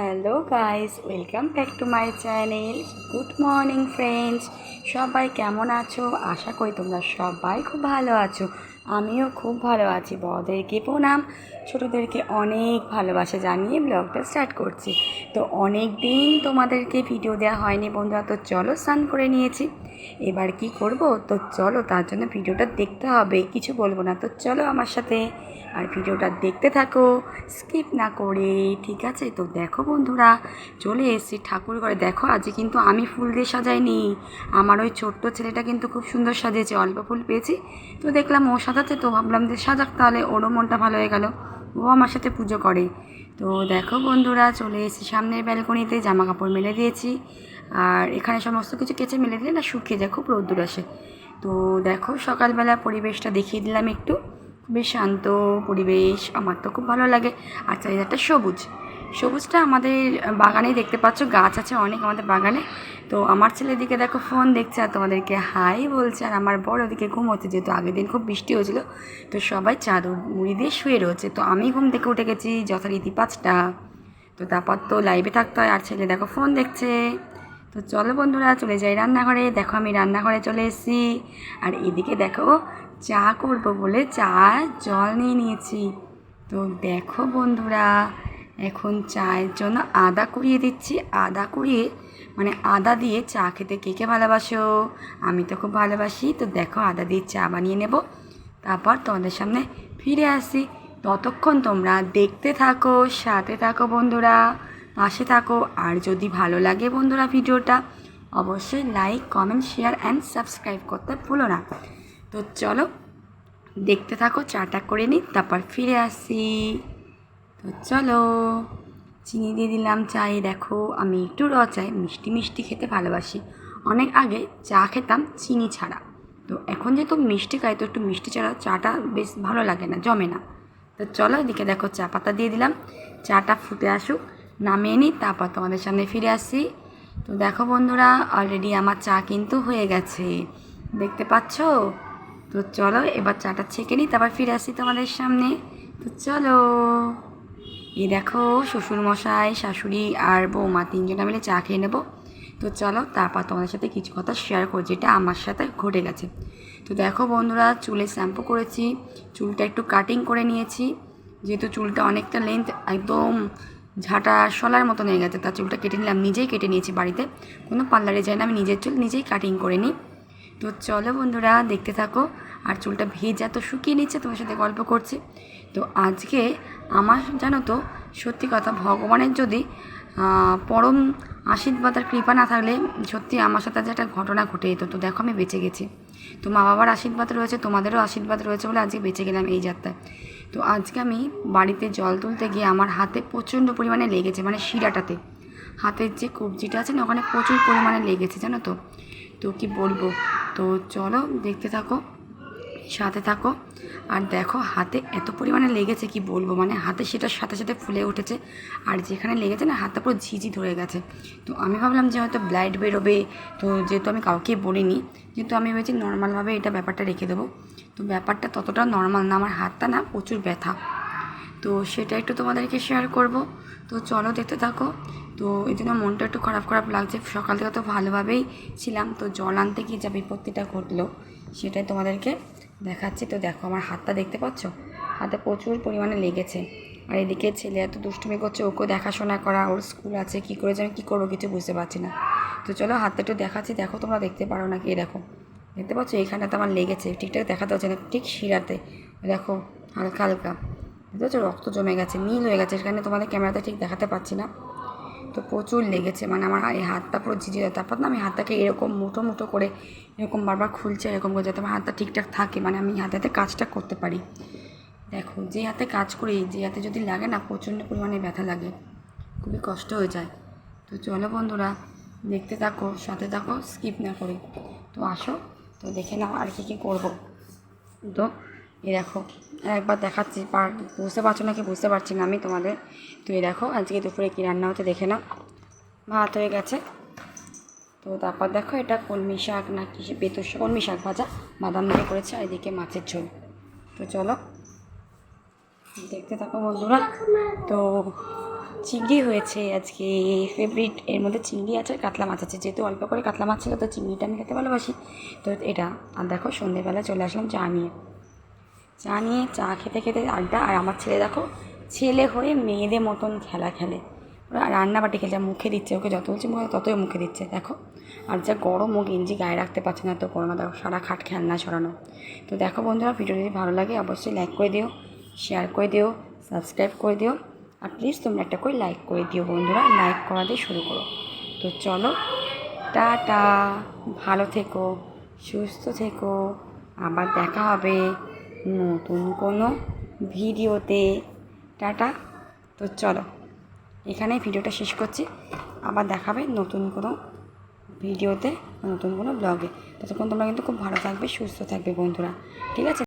Hello guys welcome back to my channel good morning friends সবাই কেমন আছো? আশা করি তোমরা সবাই খুব ভালো আছো। আমিও খুব ভালো আছি। বড়দেরকে প্রণাম ছোটোদেরকে অনেক ভালোবাসা জানিয়ে ব্লগটা স্টার্ট করছি। তো অনেক দিন তোমাদেরকে ভিডিও দেওয়া হয়নি বন্ধুরা, তো চলো স্নান করে নিয়েছি। এবার কি করব? তো চলো তার জন্য ভিডিওটা দেখতে হবে, কিছু বলব না। তো চলো আমার সাথে। আর ভিডিওটা দেখতে থাকো, স্কিপ না করে, ঠিক আছে? তো দেখো বন্ধুরা, চলে এসেছি ঠাকুর ঘরে। দেখো, আজকে কিন্তু আমি ফুল দিয়ে সাজাইনি। আমার ওই ছোট্ট ছেলেটা কিন্তু খুব সুন্দর সাজিয়েছে, অল্প ফুল পেয়েছি। তো দেখলাম ও সাজাচ্ছে তো ভাবলাম যে সাজাক তাহলে ওরও মনটা ভালো হয়ে গেল। ও আমার সাথে পুজো করে। তো দেখো বন্ধুরা, চলে এসেছি সামনের ব্যালকনিতে জামা কাপড় মেলে দিয়েছি। আর এখানে সমস্ত কিছু কেচে মেলে দিলে না শুকিয়ে যায়, খুব রোদ্দুর আসে। তো দেখো সকালবেলা পরিবেশটা দেখিয়ে দিলাম একটু। বেশ শান্ত পরিবেশ, আমার তো খুব ভালো লাগে। আর চারিদিকটা সবুজ। সবুজটা আমাদের বাগানেই দেখতে পাচ্ছ, গাছ আছে অনেক আমাদের বাগানে। তো আমার ছেলের দিকে দেখো ফোন দেখছে আর তোমাদেরকে হাই বলছে আর আমার বড় ওদিকে ঘুমোচ্ছে, যেহেতু আগের দিন খুব বৃষ্টি হয়েছিল, তো সবাই চাদর মুড়ি দিয়ে শুয়ে রয়েছে। তো আমি ঘুম থেকে উঠে গেছি যথারীতি পাঁচটা। তো তারপর তো লাইভে থাকতে হয় আর ছেলে দেখো ফোন দেখছে। তো চলো বন্ধুরা, চলে যাই রান্নাঘরে। দেখো আমি রান্নাঘরে চলে এসেছি। আর এদিকে দেখো চা করব বলে চা জল নিয়ে নিয়েছি। তো দেখো বন্ধুরা এখন চায়ের জন্য আদা কুড়িয়ে দিচ্ছি। আদা কুড়িয়ে মানে আদা দিয়ে চা খেতে কে কে ভালোবাসো? আমি তো খুব ভালোবাসি। তো দেখো, আদা দিয়ে চা বানিয়ে নেব। তারপর তোমাদের সামনে ফিরে আসি। ততক্ষণ তোমরা দেখতে থাকো, সাথে থাকো বন্ধুরা, পাশে থাকো। আর যদি ভালো লাগে বন্ধুরা ভিডিওটা, অবশ্যই like, comment, share and subscribe করতে ভুলো না। তো চলো, দেখতে থাকো, চাটা করে নিই, তারপর ফিরে আসি। তো চলো, চিনি দিয়ে দিলাম চাই। দেখো, আমি একটু র চাই, মিষ্টি মিষ্টি খেতে ভালোবাসি। অনেক আগে চা খেতাম চিনি ছাড়া। তো এখন যেহেতু মিষ্টি খাই, তো একটু মিষ্টি ছাড়া চাটা বেশ ভালো লাগে না, জমে না। তো চলো, এদিকে দেখো, চা পাতা দিয়ে দিলাম। চাটা ফুটে আসুক, নামিয়ে নিই, তারপর তোমাদের সামনে ফিরে আসি। তো দেখো বন্ধুরা অলরেডি আমার চা কিন্তু হয়ে গেছে। দেখতে পাচ্ছ? তো চলো, এবার চাটা ছেঁকে নিই, তারপর ফিরে আসি তোমাদের সামনে। তো চলো। এই দেখো শ্বশুর মশাই শাশুড়ি আর বৌমা তিনজনে মিলে চা খেয়ে নেব। তো চলো তারপর তোমাদের সাথে কিছু কথা শেয়ার করো যেটা আমার সাথে ঘটে গেছে। তো দেখো বন্ধুরা, চুলে শ্যাম্পু করেছি, চুলটা একটু কাটিং করে নিয়েছি। যেহেতু চুলটা অনেকটা লেন্থ একদম ঝাঁটা শলার মতো হয়ে গেছে তার চুলটা কেটে নিলাম, নিজেই কেটে নিয়েছি বাড়িতে। কোনো পার্লারে যাই না, আমি নিজের চুল নিজেই কাটিং করে নিই। তো চলো বন্ধুরা, দেখতে থাকো। আর চুলটা ভেজা তো শুকিয়ে নিচ্ছে, তোমার সাথে গল্প করছি। তো আজকে আমার জানো তো, সত্যি কথা, ভগবানের যদি পরম আশীর্বাদ আর কৃপা না থাকলে সত্যি আমার সাথে যে একটা ঘটনা ঘটে যেত। তো দেখো আমি বেঁচে গেছি। তো মা বাবার আশীর্বাদ রয়েছে, তোমাদেরও আশীর্বাদ রয়েছে বলে আজকে বেঁচে গেলাম এই যাত্রায়। তো আজকে আমি বাড়িতে জল তুলতে গিয়ে আমার হাতে প্রচণ্ড পরিমাণে লেগেছে মানে শিরাটাতে। হাতের যে কবজিটা আছে না, ওখানে প্রচুর পরিমাণে লেগেছে, জানো তো। তো কি বলব? তো চলো দেখতে থাকো। সাথে থাকো। আর দেখো, হাতে এত পরিমাণে লেগেছে, কি বলব? মানে হাতে সেটার সাথে সাথে ফুলে উঠেছে। আর যেখানে লেগেছে না, হাতটা পুরো ঝিঝি ধরে গেছে। তো আমি ভাবলাম যে হয়তো ব্লাড বেরোবে। তো যেহেতু আমি কাউকে বলিনি, যেহেতু আমি ভেবেছি নর্মালভাবে এটা ব্যাপারটা রেখে দেবো। তো ব্যাপারটা ততটা নর্মাল না, আমার হাতটা না, প্রচুর ব্যথা। তো সেটা একটু তোমাদেরকে শেয়ার করব। তো চলো দেখতে থাকো। তো এই জন্য মনটা একটু খারাপ খারাপ লাগছে। সকাল থেকে তো ভালোভাবেই ছিলাম। তো জল আনতে গিয়ে যা বিপত্তিটা ঘটলো, সেটাই তোমাদেরকে দেখাচ্ছি। তো দেখো, আমার হাতটা দেখতে পাচ্ছ? হাতে প্রচুর পরিমাণে লেগেছে। আর এদিকে ছেলে এত দুষ্টুমি করছে, ওকেও দেখাশোনা করা, ওর স্কুল আছে, কী করে আমি কী করব কিছু বুঝতে পারছি না। তো চলো, হাতটা একটু দেখাচ্ছি, দেখো তোমরা দেখতে পারো নাকি? দেখো, দেখতে পাচ্ছ? এইখানে তো আমার লেগেছে, ঠিকঠাক দেখাতে হচ্ছে না, ঠিক শিরাতে। দেখো, হালকা হালকা, বুঝতে পারছ? রক্ত জমে গেছে, নীল হয়ে গেছে এখানে তোমাদের ক্যামেরাতে ঠিক দেখাতে পাচ্ছি না। তো প্রচুর লেগেছে। মানে আমার এই হাতটা পুরো ঝিঝি তারপর না আমি হাতটাকে এরকম মুঠো মুঠো করে এরকম বারবার খুলছে, এরকম করে যাতে আমার হাতটা ঠিকঠাক থাকে। মানে আমি হাতে হাতে কাজটা করতে পারি। দেখো, যে হাতে কাজ করি, যে হাতে যদি লাগে না প্রচণ্ড পরিমাণে ব্যথা লাগে, খুবই কষ্ট হয়ে যায়। তো চলো বন্ধুরা, দেখতে থাকো, সাথে থাকো স্কিপ না করে। তো আসো, তো দেখে নাও আর কী কী করব। তো এই দেখো একবার দেখাচ্ছি, পার, বুঝতে পারছ না কি বুঝতে পারছি না আমি তোমাদের। তো এই দেখো, আজকে দুপুরে কী রান্না হচ্ছে দেখে নাও। ভাত হয়ে গেছে। তো তারপর দেখো এটা কলমি শাক না কি বেতর শাক, কলমি শাক ভাজা। বাদাম দিয়ে করেছে, আর এদিকে মাছের ঝোল। তো চলো, দেখতে থাকো বন্ধুরা। তো চিংড়ি হয়েছে আজকে ফেভারিট এর মধ্যে চিংড়ি আছে কাতলা মাছ আছে। যেহেতু অল্প করে কাতলা মাছ ছিল, তো চিংড়িটা আমি খেতে ভালোবাসি। তো এটা, আর দেখো সন্ধেবেলা চলে আসলাম চা নিয়ে। চা নিয়ে চা খেতে খেতে আড্ডা আর আমার ছেলে দেখো, ছেলে হয়ে মেয়েদের মতন খেলা খেলে। ওরা রান্নাবাটি খেলছে মুখে দিচ্ছে, ওকে যত বলছি মুখে ততই মুখে দিচ্ছে, দেখো। আর যা গরম ও গেঞ্জি গায়ে রাখতে পারছে না, তো গরমে দেখো, সারা খাট খেলনা সরানো তো দেখো বন্ধুরা ভিডিও যদি ভালো লাগে, অবশ্যই লাইক করে দিও, শেয়ার করে দিও, সাবস্ক্রাইব করে দিও, আর প্লিজ তোমরা একটা করে লাইক করে দিও বন্ধুরা, লাইক করা দিয়ে শুরু করো। তো চলো, টাটা, ভালো থেকো, সুস্থ থেকো, আবার দেখা হবে। নতুন কোনো ভিডিওতে। টাটা। তো চলো এখানে ভিডিওটা শেষ করছি। আবার দেখাবে নতুন কোনো ভিডিওতে, নতুন কোনো ব্লগে। ততক্ষণ তোমরা কিন্তু খুব ভালো থাকবে, সুস্থ থাকবে বন্ধুরা। ঠিক আছে?